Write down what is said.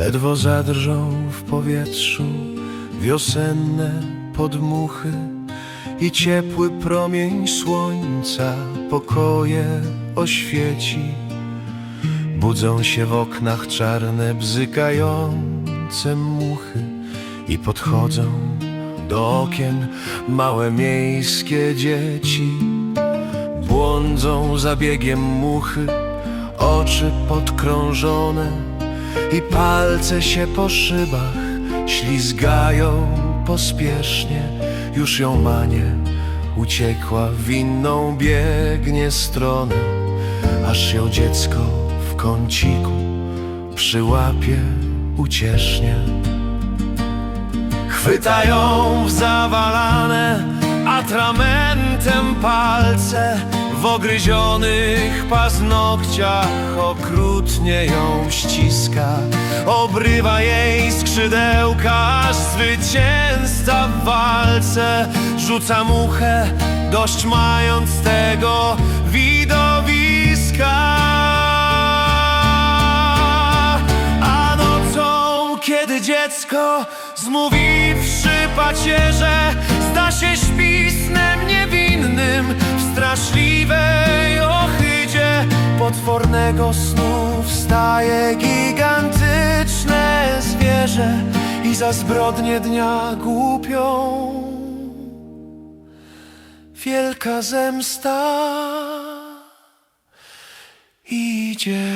Ledwo zadrżą w powietrzu wiosenne podmuchy i ciepły promień słońca pokoje oświeci. Budzą się w oknach czarne, bzykające muchy i podchodzą do okien małe miejskie dzieci. Błądzą za biegiem muchy, oczy podkrążone i palce się po szybach ślizgają pospiesznie. Już ją manie, uciekła w inną biegnie stronę, aż ją dziecko w kąciku przyłapie uciesznie. Chwytają w zawalane atramentem palce W ogryzionych paznokciach okrutnie ją ściska. Obrywa jej skrzydełka, aż zwycięzca w walce. Rzuca muchę, dość mając tego widowiska. A nocą, kiedy dziecko zmówiwszy pacierze Zda się śpi Potwornego snu wstaje gigantyczne zwierzę I za zbrodnię dnia głupią. Wielka zemsta idzie